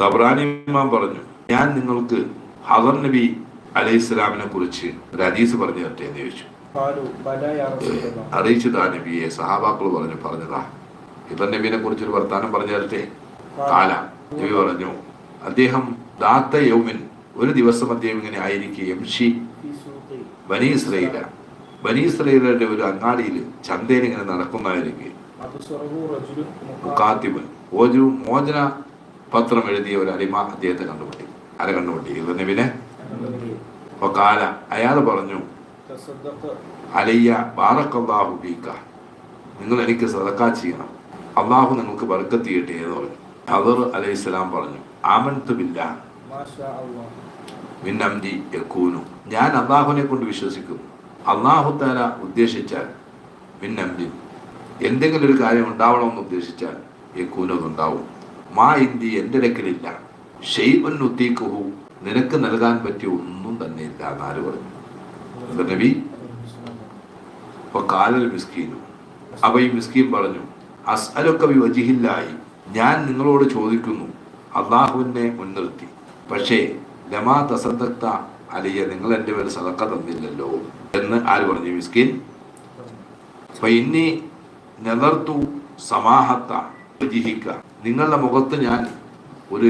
തബ്രാനിമാൻ പറഞ്ഞു ഞാൻ നിങ്ങൾക്ക് ഹദർ നബി അലൈഹി ഇസ്ലാമിനെ കുറിച്ച് ഒരു ഹദീസ് പറഞ്ഞു തരട്ടെ എന്ന് ചോദിച്ചു. അറിയിച്ചതാ നബിയെ സഹാബാക്കൾ പറഞ്ഞു പറഞ്ഞതാ. ഹിദർ നബീനെ കുറിച്ച് ഒരു വർത്താനം പറഞ്ഞു തരട്ടെ? കാല നബി പറഞ്ഞു അദ്ദേഹം ദാത്ത യൗമിൻ ഒരു ദിവസം അദ്ദേഹം ഇങ്ങനെ ആയിരിക്കുകയും ഷി ബനി ഇസ്രൈല ഒരു അങ്ങാടിയിൽ ചന്തയിൽ ഇങ്ങനെ നടക്കുന്നതായിരിക്കും ഒരു മോചന പത്രം എഴുതിയ ഒരു അരിമ അദ്ദേഹത്തെ കണ്ടുപിടി ആര കണ്ടുപിടി ഇർനബിനെ അപ്പോൾ കാല അയാൾ പറഞ്ഞു അലയ്യ ബാറക്കല്ലാഹു ബീക്ക നിങ്ങൾ എനിക്ക് സദക്ക ചെയ്യണം. അള്ളാഹു നിങ്ങൾക്ക് ബർക്കത്ത് ചെയ്യട്ടെ എന്ന് പറഞ്ഞു. അദർ അലൈഹി സ്വലാം പറഞ്ഞു ആമൻതു ബില്ല. ഞാൻ അള്ളാഹുവിനെ കൊണ്ട് വിശ്വസിക്കുന്നു. അള്ളാഹു താല ഉദ്ദേശിച്ചാൽ മിന്നം എന്തെങ്കിലും ഒരു കാര്യം ഉണ്ടാവണമെന്ന് ഉദ്ദേശിച്ചാൽ യക്കൂനതുണ്ടാവും മാ ഇന്തി എന്റെ ഷെയ്ബൻ ഉത്തീക്കുഹു നിനക്ക് നൽകാൻ പറ്റിയ ഒന്നും തന്നെ ഇല്ല എന്നാൽ പറഞ്ഞു. നബി? കാലൽ മിസ്കീനു. അപ്പൊ ഈ മിസ്കീൻ പറഞ്ഞു അസ്അലൊക്കെ വിവജിഹില്ലായി ഞാൻ നിങ്ങളോട് ചോദിക്കുന്നു അള്ളാഹുവിനെ മുൻനിർത്തി. പക്ഷേ ലമാ തസദക്ത അലിയ നിങ്ങൾ എന്റെ പേര് സദക്ക തന്നില്ലല്ലോ എന്ന് ആര് പറഞ്ഞു മിസ്കീൻ? ഇനി നെതർത്തു സമാഹത്ത. ജിഹിക്ക നിങ്ങളുടെ മുഖത്ത് ഞാൻ ഒരു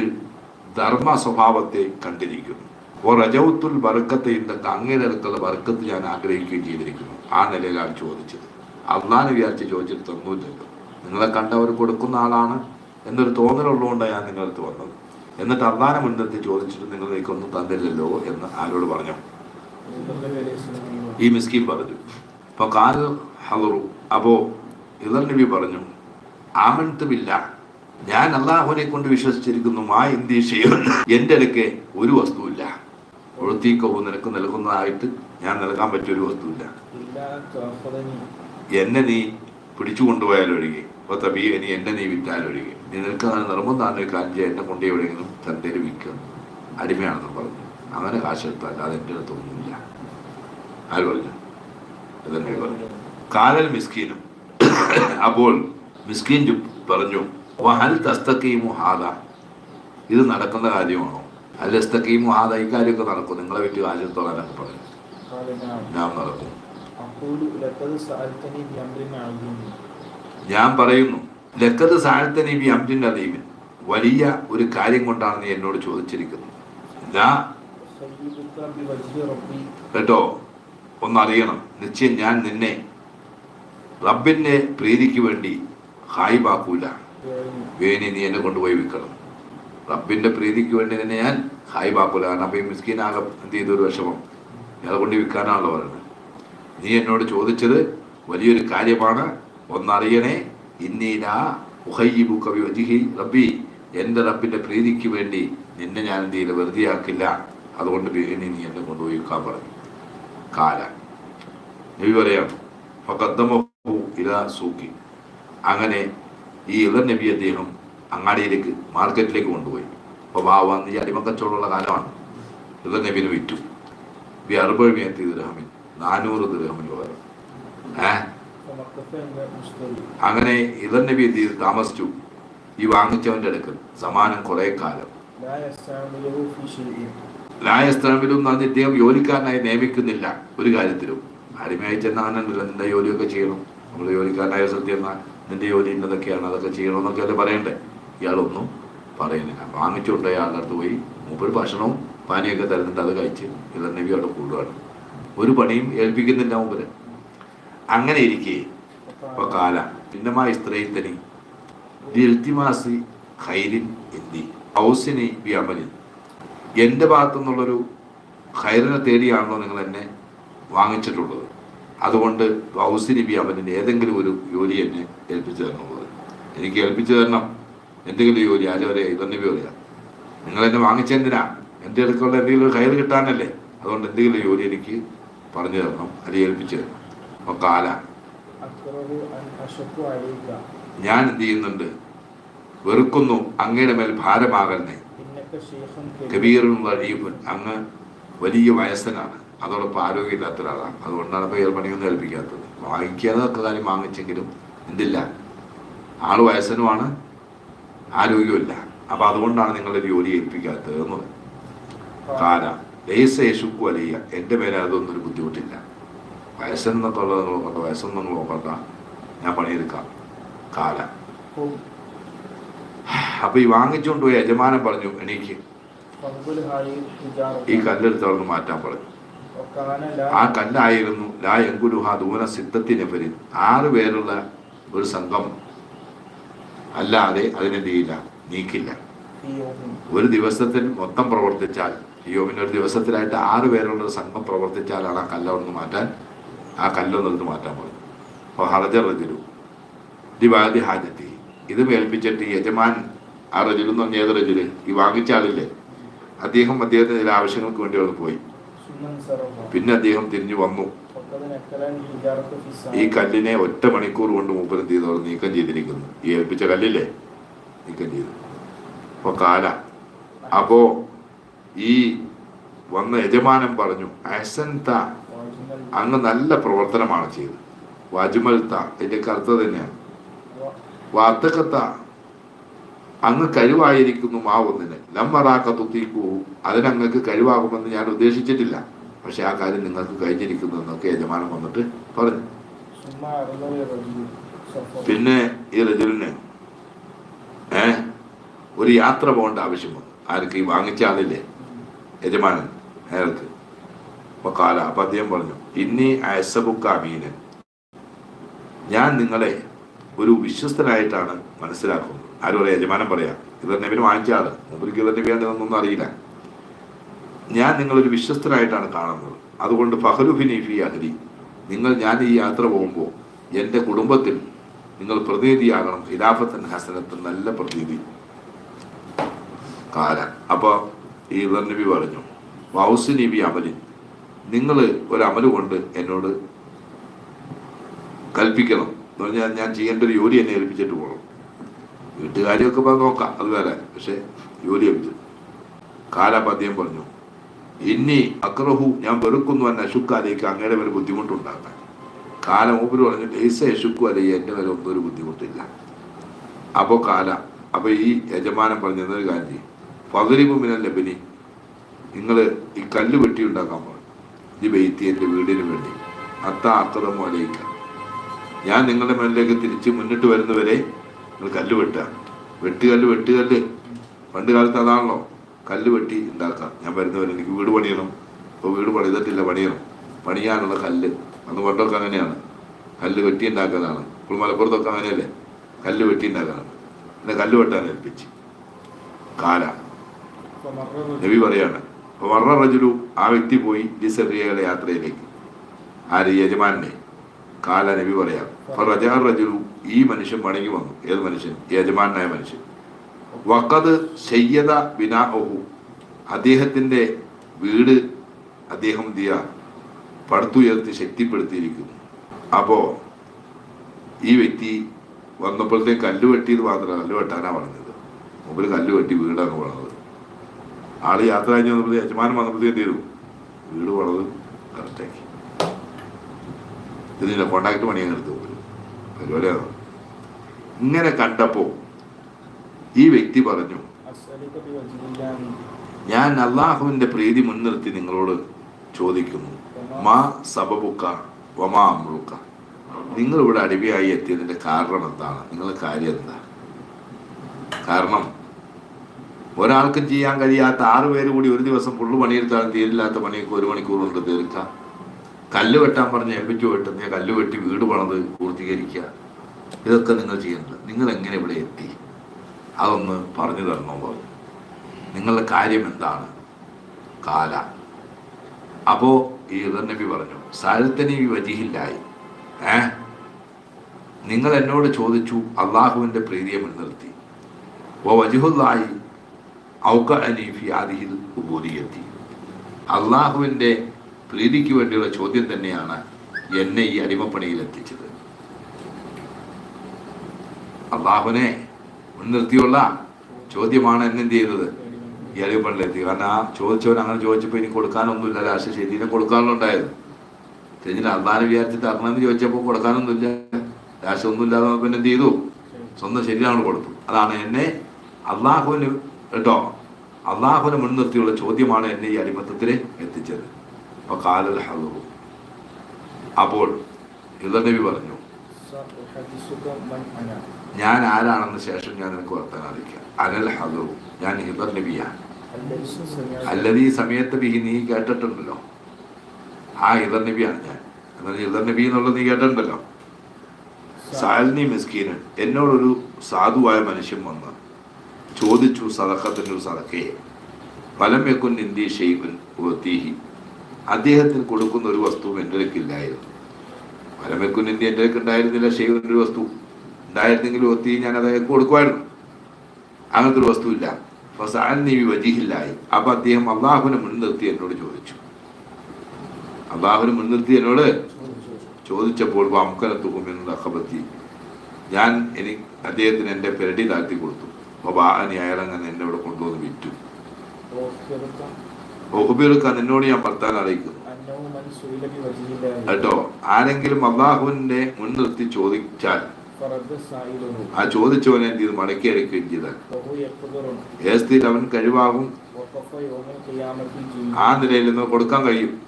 ധർമ്മ സ്വഭാവത്തെ കണ്ടിരിക്കുന്നു. ഓ റജൗത്തുൽ വറുക്കത്തെ ഇന്നത്തെ അങ്ങനെയുള്ള ബർക്കത്ത് ഞാൻ ആഗ്രഹിക്കുകയും ചെയ്തിരിക്കുന്നു. ആ നിലയിലാണ് ചോദിച്ചത്. അള്ളാന്ന് വിചാരിച്ച് ചോദിച്ചിട്ട് തന്നൂല്ലല്ലോ നിങ്ങളെ കണ്ടവർ കൊടുക്കുന്ന ആളാണ് എന്നൊരു തോന്നലുള്ളതുകൊണ്ടാണ് ഞാൻ നിങ്ങളടുത്ത് വന്നത്. എന്നിട്ട് അന്നാന മുൻനിർത്തി ചോദിച്ചിട്ട് നിങ്ങൾ എനിക്കൊന്നും തന്നില്ലല്ലോ എന്ന് ആരോട് പറഞ്ഞു? ഈ മിസ്കീം പറഞ്ഞു. അപ്പോൾ കാൽ ഹലറു അപ്പോൾ ഇതർ നബി പറഞ്ഞു ആമൻത്തുമില്ല ഞാൻ അള്ളാഹുവിനെ കൊണ്ട് വിശ്വസിച്ചിരിക്കുന്നു ആ എന്ത് ചെയ്യും എന്റെ അടുക്ക് ഒരു വസ്തുവില്ല. ഒഴുത്തീക്കവും നിനക്ക് നൽകുന്നതായിട്ട് ഞാൻ നൽകാൻ പറ്റിയ ഒരു വസ്തുവില്ല. എന്നെ നീ പിടിച്ചു കൊണ്ടുപോയാലൊഴികെ അപ്പോൾ തബി ഇനി എന്നെ നീ വിറ്റാലൊഴികെ നീ നിനക്ക് അങ്ങനെ നിർബന്ധമാണ് ഒരു കാഞ്ചി എന്നെ കൊണ്ട് എവിടെയെങ്കിലും തന്റെ വിൽക്കുക അടിമയാണെന്ന് പറഞ്ഞു. അങ്ങനെ കാശെടുത്താൽ അത് എന്റെ അടുത്തൊന്നുമില്ല ആര് പറഞ്ഞു? അതന്നെ പറഞ്ഞു? കാലൽ മിസ്കീനും. അപ്പോൾ മിസ്കീൻ പറഞ്ഞു വഹൽ ഇത് നടക്കുന്ന കാര്യമാണോ? അല്ല തസ്തക്കീമു ഹാദ ഈ കാര്യമൊക്കെ നടക്കും. നിങ്ങളെ വീട്ടിൽ ആചരിത്തോളാനൊക്കെ പറഞ്ഞു ഞാൻ നടക്കും. ഞാൻ പറയുന്നു ലക്കത് സാഴത്തനി ബി അംജിൻ വലിയ ഒരു കാര്യം കൊണ്ടാണ് നീ എന്നോട് ചോദിച്ചിരിക്കുന്നത്. കേട്ടോ? ഒന്നറിയണം. നിശ്ചയം ഞാൻ നിന്നെ റബ്ബിന്റെ പ്രീതിക്ക് വേണ്ടി ഹായ്ബാക്കൂല. വേനി നീ എന്നെ കൊണ്ടുപോയി വിൽക്കണം. റബ്ബിന്റെ പ്രീതിക്ക് വേണ്ടി തന്നെ ഞാൻ ഹായ്ബാക്കൂല. കാരണം അപ്പം ഈ മിസ്കീനാകെ എന്ത് ചെയ്തൊരു വിഷമം. ഇയാളെ കൊണ്ട് വിൽക്കാനാണല്ലോ പറയുന്നത്. നീ എന്നോട് ചോദിച്ചത് വലിയൊരു കാര്യമാണ്. ഒന്നറിയണേ ഇന്നീല ഉഹയ്യിബു കവി വജിഹി റബ്ബി. എന്റെ റബ്ബിന്റെ പ്രീതിക്ക് വേണ്ടി നിന്നെ ഞാൻ എന്ത് ചെയ്യില്ല വെറുതെ ആക്കില്ല അതുകൊണ്ട് ബിരിയാണി നീ എന്നെ കൊണ്ടുപോയി വിൽക്കാൻ പറഞ്ഞു. കാല. നബി പറയാം അങ്ങനെ ഈ ഇളർ നബി അദ്ദേഹം അങ്ങാടിയിലേക്ക് മാർക്കറ്റിലേക്ക് കൊണ്ടുപോയി. അപ്പോൾ വാവാന്ന് ഈ അടിമക്കച്ചോടുള്ള കാലമാണ്. ഇളർ നബീനെ വിറ്റു. ബി അറുപഴി എത്തി ദൃഹമിൻ നാനൂറ് ദൃഹമിന് പകരം. ഏ? അങ്ങനെ ഇളർ നബി എന്ത് ചെയ്ത്? താമസിച്ചു. ഈ വാങ്ങിച്ചവന്റെ അടുക്കൽ. സമാനം കുറെ കാലം. ലായസ്ഥാനത്തിലും അന്ന് ഇദ്ദേഹം ജോലിക്കാരനായി നിയമിക്കുന്നില്ല. ഒരു കാര്യത്തിലും. അടിമയായി ചെന്നാൽ എന്താ ജോലിയൊക്കെ ചെയ്യണം? നമ്മൾ ജോലിക്കാരനായ സത്യം എന്നാൽ നിന്റെ ജോലി ഇന്നതൊക്കെയാണ് അതൊക്കെ ചെയ്യണമെന്നൊക്കെ അല്ലേ പറയണ്ടേ? ഇയാളൊന്നും പറയുന്നില്ല. വാങ്ങിച്ചുകൊണ്ട് അയാളുടെ അടുത്ത് പോയി മൂപ്പര് ഭക്ഷണവും പാനിയൊക്കെ തരുന്നുണ്ട് അത് കഴിച്ച്. ഇളൻ നബി അവിടെ കൂടുകയാണ് ഒരു പണിയും ഏൽപ്പിക്കുന്നില്ല മൂപ്പര്. അങ്ങനെ ഇരിക്കെ. ഇപ്പൊ കാല. ഭിന്നമായ സ്ത്രീ തനി ദിൽത്തിമാസി ഖൈരിൻ എന്തി? ഔസിനി ബി അമലിൻ. എന്റെ ഭാഗത്തു നിന്നുള്ളൊരു ഖൈറിനെ തേടിയാണല്ലോ നിങ്ങൾ എന്നെ വാങ്ങിച്ചിട്ടുള്ളത്. അതുകൊണ്ട് ഹൗസിനി ബി അമലിന് ഏതെങ്കിലും ഒരു ജോലി എന്നെ ഏൽപ്പിച്ചു തരണമുള്ളത് എനിക്ക് ഏൽപ്പിച്ചു തരണം. എന്തെങ്കിലും ജോലി ജോലിയാ ഇതൊന്നും ജോലിയ നിങ്ങൾ എന്നെ വാങ്ങിച്ചെന്തിനാ? എന്റെ അടുക്കുള്ള എന്തെങ്കിലും കയ്യിൽ കിട്ടാനല്ലേ? അതുകൊണ്ട് എന്തെങ്കിലും ജോലി എനിക്ക് പറഞ്ഞു തരണം. അത് ഏൽപ്പിച്ചു തരണം. അപ്പോൾ കാല. ഞാൻ എന്ത് ചെയ്യുന്നുണ്ട്? വെറുക്കുന്നു അങ്ങയുടെ മേൽ ഭാരമാകലെ കബീറും വഴിയും അങ്ങ് വലിയ വയസ്സനാണ്. അതോടൊപ്പം ആരോഗ്യമില്ലാത്ത ഒരാളാണ്. അതുകൊണ്ടാണ് ഇപ്പോൾ ഏത് പണിയൊന്നും ഏൽപ്പിക്കാത്തത്. വാങ്ങിക്കാതെ കാര്യം വാങ്ങിച്ചെങ്കിലും എന്തില്ല ആൾ വയസ്സനുമാണ് ആരോഗ്യമില്ല അപ്പൊ അതുകൊണ്ടാണ് നിങ്ങളുടെ ജോലി ഏൽപ്പിക്കാത്തത് എന്ന് പറയും കാല ലേസ യേശുക്കു എന്റെ മേലെ അതൊന്നും ഒരു ബുദ്ധിമുട്ടില്ല. വയസ്സെന്നത്തുള്ളത് നിങ്ങൾ നോക്കട്ടെ വയസ്സൊന്നും നിങ്ങൾ നോക്കണ്ട. ഞാൻ പണിയെടുക്കാം. കാല. അപ്പൊ ഈ വാങ്ങിച്ചുകൊണ്ട് പോയി യജമാനം പറഞ്ഞു എനിക്ക് ഈ കല്ലെടുത്ത് മാറ്റാൻ പറഞ്ഞു. ആ കല്ലായിരുന്നു ലാ എങ്കുലുഹ ദൂന സിദ്ധത്തിനെപ്പരി ആറ് പേരുള്ള ഒരു സംഘം അല്ലാതെ അതിനെന്ത് ചെയ്യില്ല നീക്കില്ല. ഒരു ദിവസത്തിൽ മൊത്തം പ്രവർത്തിച്ചാൽ യോമിന് ഒരു ദിവസത്തിലായിട്ട് ആറ് പേരുള്ള ഒരു സംഘം പ്രവർത്തിച്ചാലാണ് ആ കല്ലൊന്ന് മാറ്റാൻ ആ കല്ലൊന്നെടുത്ത് മാറ്റാൻ പോകുന്നത്. അപ്പോൾ ഹറജർ റജുലു ദിവാദി ഹാജത്തി. ഇത് മേൽപ്പിച്ചിട്ട് യജമാൻ ആ റജുലു പറഞ്ഞ ഏത് റജുൽ? ഈ വാങ്ങിച്ച ആളില്ലേ? അദ്ദേഹം അദ്ദേഹത്തിന് ചില ആവശ്യങ്ങൾക്ക് വേണ്ടി അവിടെ പോയി. പിന്നെ അദ്ദേഹം തിരിഞ്ഞു വന്നു. ഈ കല്ലിനെ ഒറ്റ മണിക്കൂർ കൊണ്ട് മൂപ്പനം ചെയ്തവർ നീക്കം ചെയ്തിരിക്കുന്നു. ഈ ഏൽപ്പിച്ച കല്ലില്ലേ? നീക്കം ചെയ്തു. അപ്പോൾ കാല. അപ്പോ ഈ വന്ന യജമാനം പറഞ്ഞു അസന്ത അങ്ങ് നല്ല പ്രവർത്തനമാണ് ചെയ്തത്. വാജുമൽത്ത ഇതിന്റെ കറുത്ത തന്നെയാണ്. വാത്തക്കത്ത അങ്ങ് കഴിവായിരിക്കുന്നു മാവുന്നതിന് ലംബറാക്ക തുത്തിക്കൂ. അതിനങ്ങൾക്ക് കഴിവാകുമെന്ന് ഞാൻ ഉദ്ദേശിച്ചിട്ടില്ല. പക്ഷെ ആ കാര്യം നിങ്ങൾക്ക് കഴിഞ്ഞിരിക്കുന്നു എന്നൊക്കെ യജമാനം വന്നിട്ട് പറഞ്ഞു. പിന്നെ ഈ റജുലിന് ഏ ഒരു യാത്ര പോകേണ്ട ആവശ്യം വന്നു. ആർക്ക് ഈ വാങ്ങിച്ച ആളില്ലേ യജമാനൻ അയാൾക്ക് അപ്പൊ കാല അപ്പൊ അദ്ദേഹം പറഞ്ഞു ഇന്നി അയസബുക്ക അമീനൻ ഞാൻ നിങ്ങളെ ഒരു വിശ്വസ്തനായിട്ടാണ് മനസ്സിലാക്കുന്നത്. ആരും പറയാം യജമാനം പറയാം ഇവർ നബിന് വാങ്ങിച്ച ആൾ. നബിയാണെന്നൊന്നും അറിയില്ല. ഞാൻ നിങ്ങളൊരു വിശ്വസ്തനായിട്ടാണ് കാണുന്നത്. അതുകൊണ്ട് ഫഹലുഫിനി അഹലി നിങ്ങൾ ഞാൻ ഈ യാത്ര പോകുമ്പോൾ എന്റെ കുടുംബത്തിൽ നിങ്ങൾ പ്രതിനിധിയാകണം. ഖിലാഫത്തൻ ഹസനത്തിൽ നല്ല പ്രതിനിധി കാല. അപ്പോൾ ഈ ഇവർ നബി പറഞ്ഞു വൗസ് നബി അമലിൻ നിങ്ങൾ ഒരു അമൽ കൊണ്ട് എന്നോട് കൽപ്പിക്കണം. എന്ന് പറഞ്ഞാൽ ഞാൻ ചെയ്യേണ്ട ഒരു ജോലി എന്നെ ഏൽപ്പിച്ചിട്ട് പോകണം. വീട്ടുകാരിയൊക്കെ നോക്കാം. അത് വേറെ. പക്ഷെ ജോലി ഏൽപ്പിച്ചു കാലപദ്യം പറഞ്ഞു. ഇനി അക്രഹു ഞാൻ വെറുക്കുന്നു എന്ന അശുക്കാലേക്ക് അങ്ങയുടെ വരെ ബുദ്ധിമുട്ടുണ്ടാക്കാൻ. കാലം മൂപ്പര് പറഞ്ഞു ലേസ യശുക്കു അല്ലെ എന്റെ വരെ ഒന്നും ഒരു ബുദ്ധിമുട്ടില്ല. അപ്പോൾ കാല അപ്പോൾ ഈ യജമാനൻ പറഞ്ഞു എന്നൊരു കാര്യം ചെയ്യും. പകരിബ് മിനൽ ലബനി. നിങ്ങൾ ഈ കല്ല് വെട്ടി ഉണ്ടാക്കാൻ പറഞ്ഞു ഈ വെയ്ത്തി എന്റെ വീടിന് വേണ്ടി. അത്ത അക്രമോ അലയിക്ക ഞാൻ നിങ്ങളുടെ മേലിലേക്ക് തിരിച്ച് മുന്നിട്ട് വരുന്നവരെ നിങ്ങൾ കല്ല് വെട്ടുക. വെട്ടുകല്ല് വെട്ടുകല്ല് പണ്ട് കാലത്ത് അതാണല്ലോ. കല്ല് വെട്ടി ഉണ്ടാക്കാം ഞാൻ വരുന്നവരെ എനിക്ക് വീട് പണിയണം. ഇപ്പോൾ വീട് പണിതിട്ടില്ല പണിയണം. പണിയാനുള്ള കല്ല്. അന്ന് പണ്ടൊക്കെ അങ്ങനെയാണ്. കല്ല് വെട്ടി ഉണ്ടാക്കുന്നതാണ് ഇപ്പോൾ മലപ്പുറത്തൊക്കെ അങ്ങനെയല്ലേ. കല്ല് വെട്ടി ഉണ്ടാക്കാനാണ് എന്നെ കല്ല് വെട്ടാൻ ഏൽപ്പിച്ച്. കാല. നബി പറയാണ്. അപ്പോൾ വർണ റജുലു ആ വ്യക്തി പോയി ലിസറിയയുടെ യാത്രയിലേക്ക്. ആര്? യജമാനെ. കാല നബി പറയാം. റജുലു ഈ മനുഷ്യൻ മടങ്ങി വന്നു. ഏത് മനുഷ്യൻ? യജമാനായ മനുഷ്യൻ. വക്കത് ശയ്യത ബിനാ ഒഹു അദ്ദേഹത്തിന്റെ വീട് അദ്ദേഹം ദിയ പടുത്തുയർത്തി ശക്തിപ്പെടുത്തിയിരിക്കുന്നു. അപ്പോൾ ഈ വ്യക്തി വന്നപ്പോഴത്തേക്ക് കല്ല് വെട്ടിയത് മാത്രമല്ല കല്ല് വെട്ടാനാണ് പറഞ്ഞത്. മുമ്പിൽ കല്ല് വെട്ടി വീടാണ് വളർന്നത്. ആൾ യാത്ര കഴിഞ്ഞ് വന്നപ്പോൾ യജമാനം വന്നപ്പോഴത്തേക്ക് തീരും വീട് വളർന്നു കറക്റ്റാക്കി. ഇതിന്റെ കോണ്ടാക്ട് പണിയാൻ എടുത്തു. അതുപോലെ ഇങ്ങനെ കണ്ടപ്പോൾ ഈ വ്യക്തി പറഞ്ഞു ഞാൻ അള്ളാഹുവിന്റെ പ്രീതി മുൻനിർത്തി നിങ്ങളോട് ചോദിക്കുന്നു. മാ സബബുക്ക വമാ അമ്രുക്ക. നിങ്ങൾ ഇവിടെ അടിമയായി എത്തിയതിന്റെ കാരണം എന്താണ്? നിങ്ങളുടെ കാര്യം എന്താ? കാരണം ഒരാൾക്കും ചെയ്യാൻ കഴിയാത്ത ആറുപേര് കൂടി ഒരു ദിവസം ഫുള്ള് പണിയെടുത്താലും തീരില്ലാത്ത പണിക്ക് ഒരു മണിക്കൂർ കൊണ്ട് തീർക്കാം. കല്ല് വെട്ടാൻ പറഞ്ഞ് ഏൽപ്പിച്ചു വെട്ടുന്ന കല്ല് വെട്ടി വീട് പണത് പൂർത്തീകരിക്കുക. ഇതൊക്കെ നിങ്ങൾ ചെയ്യുന്നുണ്ട് നിങ്ങൾ എങ്ങനെ ഇവിടെ എത്തി? അതൊന്ന് പറഞ്ഞു തരണം പറഞ്ഞു. നിങ്ങളുടെ കാര്യം എന്താണ്? കാല. അപ്പോ ഈ നബി പറഞ്ഞു സാരത്തനി വജിഹില്ലായി. ഏ? നിങ്ങൾ എന്നോട് ചോദിച്ചു അള്ളാഹുവിന്റെ പ്രീതിയെ മുൻനിർത്തി. ഓ വജുഹുല്ലായി ഔക അനീഫി ആദിഹിൽ ഉപൂതിയെത്തി അള്ളാഹുവിന്റെ പ്രീതിക്ക് വേണ്ടിയുള്ള ചോദ്യം തന്നെയാണ് എന്നെ ഈ അടിമപ്പണിയിൽ എത്തിച്ചത് അള്ളാഹുവിനെ മുൻനിർത്തിയുള്ള ചോദ്യമാണ് എന്നെ എന്ത് ചെയ്തത്? ഈ അടിമപ്പണിയിലെത്തി. കാരണം ആ ചോദിച്ചവൻ അങ്ങനെ ചോദിച്ചപ്പോൾ ഇനി കൊടുക്കാനൊന്നുമില്ല. ലാസ്റ്റ് ശരീരം കൊടുക്കാനുണ്ടായത് ശരിക്കും അള്ളാഹിനെ വിചാരിച്ചിട്ട് അറണമെന്ന് ചോദിച്ചപ്പോൾ കൊടുക്കാനൊന്നുമില്ല. ലാസ്റ്റ് ഒന്നുമില്ലാതെ പിന്നെ എന്ത് ചെയ്തു? സ്വന്തം ശരീരമാണ് കൊടുത്തു. അതാണ് എന്നെ അള്ളാഹുവിന് കേട്ടോ? അള്ളാഹുവിനെ മുൻനിർത്തിയുള്ള ചോദ്യമാണ് എന്നെ ഈ അടിമത്തത്തിൽ എത്തിച്ചത്. അപ്പോൾ നബി പറഞ്ഞു? ഞാൻ ആരാണെന്ന് ശേഷം ഞാൻ നിനക്ക് വർത്താൻ അറിയിക്കാം അനൽ ഹലറു ഞാൻ ഹിബർ നബിയാണ്. അല്ലത് ഈ സമയത്ത് ബി നീ കേട്ടിട്ടുണ്ടല്ലോ. ആ ഹിബർ നബിയാണ് ഞാൻ. എന്നാൽ ഹിബർ നബി എന്നുള്ളത് നീ കേട്ടിട്ടുണ്ടല്ലോ. സാലിനി മിസ്കീനൻ എന്നോടൊരു സാധുവായ മനുഷ്യൻ വന്ന് ചോദിച്ചു സദക്കത്തിന്റെ ഒരു സദക്കയെ ഫലം വെക്കുന്ന ഇന്ത്യ ഷെയ്ഖുൻ ഓത്തീഹി അദ്ദേഹത്തിന് കൊടുക്കുന്ന ഒരു വസ്തുവും എന്റെ വെക്കും ഇന്ത്യ എന്റെ ഉണ്ടായിരുന്നില്ല ഷെയ്ഖിന്റെ ഒരു വസ്തു ഉണ്ടായിരുന്നെങ്കിൽ ഒത്തി ഞാൻ അത് കൊടുക്കുമായിരുന്നു. അങ്ങനത്തെ ഒരു വസ്തു ഇല്ല ഫസാനി വജിഹില്ലായി അപ്പൊ അദ്ദേഹം അള്ളാഹുവിനെ മുൻനിർത്തി എന്നോട് ചോദിച്ചു. അള്ളാഹുവിനെ മുൻനിർത്തി എന്നോട് ചോദിച്ചപ്പോൾ അമുക്കനത്തുകുമെന്ന് അഹബത്തി ഞാൻ എനിക്ക് അദ്ദേഹത്തിന് എന്റെ പെരടി താഴ്ത്തി കൊടുത്തു. അപ്പോൾ ബാഹനി അയാളങ്ങനെ എന്നെ ഇവിടെ കൊണ്ടുവന്ന് വിറ്റു. ബഹുബീർക്കാൻ നിന്നോട് ഞാൻ ഭർത്താൻ അറിയിക്കുന്നു കേട്ടോ? ആരെങ്കിലും അള്ളാഹുവിന്റെ മുൻനിർത്തി ചോദിച്ചാൽ ആ ചോദിച്ചവനെ എന്ത് ചെയ്ത്? മടക്കി അടക്കുകയും ചെയ്താൽ. ഏസ്തിയിൽ അവൻ കഴിവാകും? ആ നിലയിൽ നിന്ന് കൊടുക്കാൻ കഴിയും.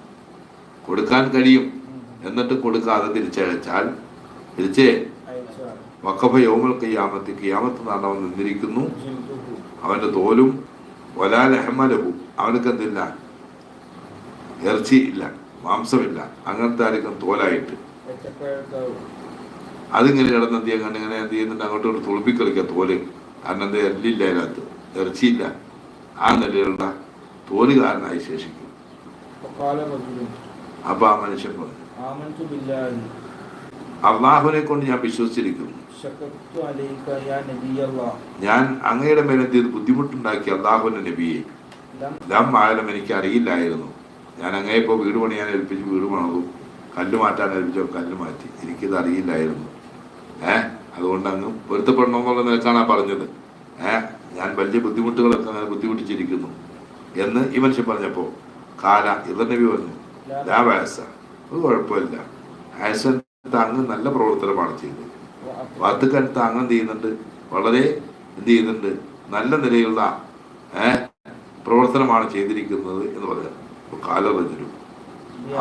കൊടുക്കാൻ കഴിയും. എന്നിട്ട് കൊടുക്കാതെ തിരിച്ചയച്ചാൽ തിരിച്ചേ. വക്കഫ യോമൽ കയ്യാമത്തി കയ്യാമത്ത് കിയാമത്ത് നിന്നിരിക്കുന്നു. അവന്റെ തോലും വലാലഹമലവും അവനൊക്കെ എന്തില്ല ഇറച്ചി ഇല്ല മാംസമില്ല അങ്ങനത്തെ ആർക്കും തോലായിട്ട്. അതിങ്ങനെ കിടന്ന് എന്ത് ചെയ്യാൻ ഇങ്ങനെ എന്ത് ചെയ്യുന്നുണ്ട്? അങ്ങോട്ട് ഇങ്ങോട്ട് തുളുപ്പിക്കളിക്കുക തോൽ. കാരണം എന്താ? എല്ലില്ല അതിനകത്ത്. ഇറച്ചിയില്ല. ആ നിലയിലുള്ള തോൽ കാരനായി ശേഷിക്കും. അപ്പൊ ആ മനുഷ്യൻ പറഞ്ഞു അള്ളാഹുനെ കൊണ്ട് ഞാൻ വിശ്വസിച്ചിരിക്കുന്നു. ഞാൻ അങ്ങയുടെ മേലെന്ത് ബുദ്ധിമുട്ടുണ്ടാക്കി അള്ളാഹുന്റെ നബിയെ. ദം. ആയാലും എനിക്ക് അറിയില്ലായിരുന്നു ഞാൻ അങ്ങനെ ഇപ്പോൾ വീട് പണിയാൻ ഏൽപ്പിച്ച് വീട് പണതു. കല്ല് മാറ്റാൻ ഏൽപ്പിച്ചോ കല്ല് മാറ്റി. എനിക്കിത് അറിയില്ലായിരുന്നു ഏ? അതുകൊണ്ട് അങ്ങ് പൊരുത്തപ്പെടണമെന്നുള്ള എന്നുള്ള പറഞ്ഞത്. ഏ? ഞാൻ വലിയ ബുദ്ധിമുട്ടുകളൊക്കെ അങ്ങനെ ബുദ്ധിമുട്ടിച്ചിരിക്കുന്നു. എന്ന് ഈ മനുഷ്യൻ പറഞ്ഞപ്പോ കാല ഇതനബി പറഞ്ഞു ലാ വയസ്സ അത് കുഴപ്പമില്ല. ആയസൻ താങ്ങ് നല്ല പ്രവർത്തനമാണ് ചെയ്തത്. വാത്തുക്കാൻ എന്ത് ചെയ്യുന്നുണ്ട്? വളരെ എന്ത് ചെയ്യുന്നുണ്ട്? നല്ല നിലയുള്ള ഏഹ് പ്രവർത്തനമാണ് ചെയ്തിരിക്കുന്നത് എന്ന് പറയാം കാലറജനും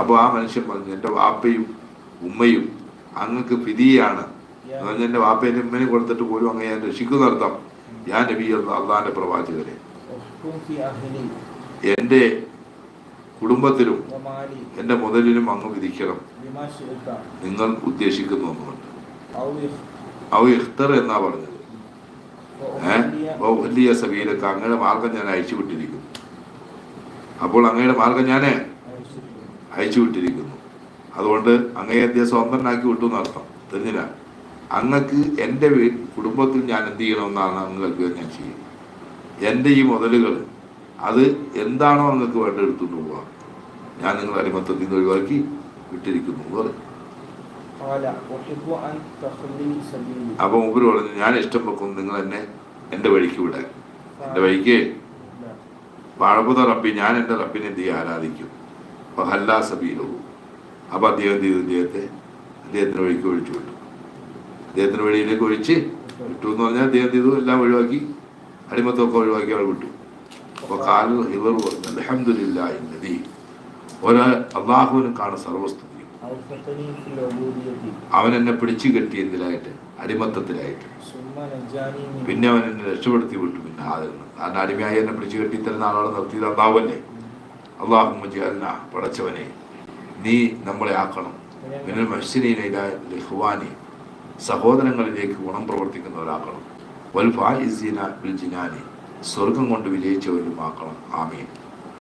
അപ്പോൾ ആ മനുഷ്യൻ പറഞ്ഞു എന്റെ വാപ്പയും ഉമ്മയും അങ്ങക്ക് ഫിതിയാണ് എന്ന് പറഞ്ഞാൽ എന്റെ വാപ്പേന്റെ ഉമ്മനെ കൊടുത്തിട്ട് പോലും അങ്ങ് ഞാൻ രക്ഷിക്കുന്നർത്ഥം ഞാൻ നബി എന്ന പ്രവാചകരെ എന്റെ കുടുംബത്തിലും എന്റെ മുതലിലും അങ്ങ് വിധിക്കണം. നിങ്ങൾ ഉദ്ദേശിക്കുന്നു എന്നുകൊണ്ട് ഔ ഇഖ്തർ എന്നാ പറഞ്ഞത്? വലിയ സഭയിലൊക്കെ അങ്ങയുടെ മാർഗം ഞാൻ അയച്ചു വിട്ടിരിക്കുന്നു. അപ്പോൾ അങ്ങയുടെ മാർഗം ഞാൻ അയച്ചു വിട്ടിരിക്കുന്നു. അതുകൊണ്ട് അങ്ങയെ അദ്ദേഹം സ്വന്തനാക്കി വിട്ടു എന്നർത്ഥം. തെരഞ്ഞില്ല അങ്ങക്ക് എന്റെ കുടുംബത്തിൽ ഞാൻ എന്ത് ചെയ്യണമെന്നാണ് അങ്ങൾക്ക് ഞാൻ ചെയ്യുന്നത്. എന്റെ ഈ മുതലുകൾ അത് എന്താണോ അങ്ങക്ക് വേണ്ട എടുത്തുകൊണ്ട് പോവുക ഞാൻ നിങ്ങൾ അടിമത്തത്തിൽ നിന്ന് ഒഴിവാക്കി വിട്ടിരിക്കുന്നു അപ്പൊ മുമ്പിൽ പറഞ്ഞു ഞാൻ ഇഷ്ടം വെക്കുന്നു നിങ്ങൾ എന്നെ എന്റെ വഴിക്ക് വിടാൻ എന്റെ വഴിക്ക്. പാഴപ്പുത റബ്ബി ഞാൻ എന്റെ റബ്ബിനെ എന്ത് ചെയ്യും ആരാധിക്കും? ഹല്ലാ സബീലവും അപ്പോൾ അദ്ദേഹം എന്ത് ചെയ്തു? അദ്ദേഹത്തെ അദ്ദേഹത്തിന്റെ വഴിക്ക് ഒഴിച്ചു വിട്ടു. അദ്ദേഹത്തിന്റെ വഴിയിലേക്ക് ഒഴിച്ച് വിട്ടു എന്ന് പറഞ്ഞാൽ അദ്ദേഹം എന്ത് ചെയ്തു? എല്ലാം ഒഴിവാക്കി. അടിമത്തൊക്കെ ഒഴിവാക്കി അവിടെ വിട്ടു. അപ്പൊ കാലിൽ ഇവർ അലഹമില്ല എന്നതി ഒരാൾ അള്ളാഹുവിനെ കാണും സർവസ്തു അവൻ എന്നെ പിടിച്ചു കെട്ടി എന്തിലായിട്ട്? അടിമത്തത്തിലായിട്ട്. പിന്നെ അവൻ എന്നെ രക്ഷപ്പെടുത്തി വിട്ടു. പിന്നെ ആദരണം അടിമയായി എന്നെ പിടിച്ചു കെട്ടി തരുന്ന ആളോട് നിർത്തി തന്നാവല്ലേ അള്ളാഹു പടച്ചവനെ. നീ നമ്മളെ ആക്കണം. പിന്നെ മഹ്സിനെ സഹോദരങ്ങളിലേക്ക് ഗുണം പ്രവർത്തിക്കുന്നവരാക്കണം. വൽ ബിൽ സ്വർഗം കൊണ്ട് വിജയിച്ചവരുമാക്കണം. ആമീൻ.